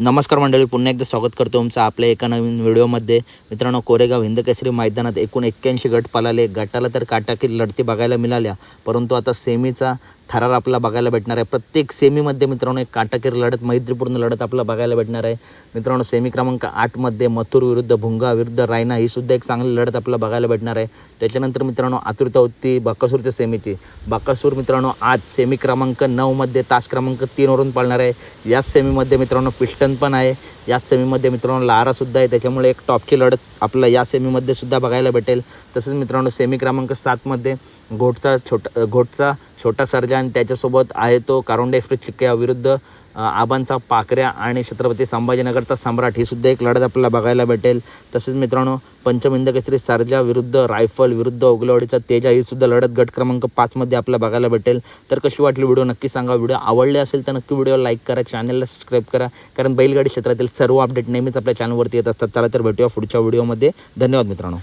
नमस्कार मंडळी पुन्हा एकदा स्वागत करतो तुमचं आपल्या एका नवीन व्हिडिओमध्ये. मित्रांनो कोरेगाव हिंद केसरी मैदानात एकूण एक्क्याऐंशी गट पळाले. गटाला तर काटाकी लढती बघायला मिळाल्या परंतु आता सेमीचा थरार आपल्याला बघायला भेटणार आहे. प्रत्येक सेमीमध्ये मित्रांनो एक काटाकीर लढत मैत्रीपूर्ण लढत आपल्याला बघायला भेटणार आहे. मित्रांनो सेमी क्रमांक आठमध्ये मथुर विरुद्ध भुंगा विरुद्ध रायना ही सुद्धा एक चांगली लढत आपल्याला बघायला भेटणार आहे. त्याच्यानंतर मित्रांनो आतुरता होती बाकासूरच्या सेमीची बाकासूर मित्रांनो आज सेमी क्रमांक नऊमध्ये तास क्रमांक तीनवरून पाळणार आहे. याच सेमीमध्ये मित्रांनो पिस्टन पण आहे. याच सेमीमध्ये मित्रांनो लारासुद्धा आहे. त्याच्यामुळे एक टॉपची लढत आपल्याला या सेमीमध्ये सुद्धा बघायला भेटेल. तसंच मित्रांनो सेमी क्रमांक सातमध्ये घोटचा छोटा घोटचा छोटा सर्जा आणि त्याच्यासोबत आहे तो कारोंडे एक्सप्रेस विरुद्ध आबांचा पाकऱ्या आणि छत्रपती संभाजीनगरचा सम्राट. ही सुद्धा एक लढत आपल्याला बघायला भेटेल. तसेच मित्रांनो पंचमिंद केसरी सारजा विरुद्ध रायफल विरुद्ध ओगलवाडीचा तेजा ही सुद्धा लढत गट क्रमांक पाचमध्ये आपल्याला बघायला भेटेल. तर कशी वाटली व्हिडिओ नक्की सांगा. व्हिडिओ आवडले असेल तर नक्की व्हिडिओ लाईक करा चॅनलला सबस्क्राईब करा. कारण बैलगाडी क्षेत्रातील सर्व अपडेट नेहमीच आपल्या चॅनलवरती येत असतात. चला तर भेटूया पुढच्या व्हिडिओमध्ये धन्यवाद मित्रांनो.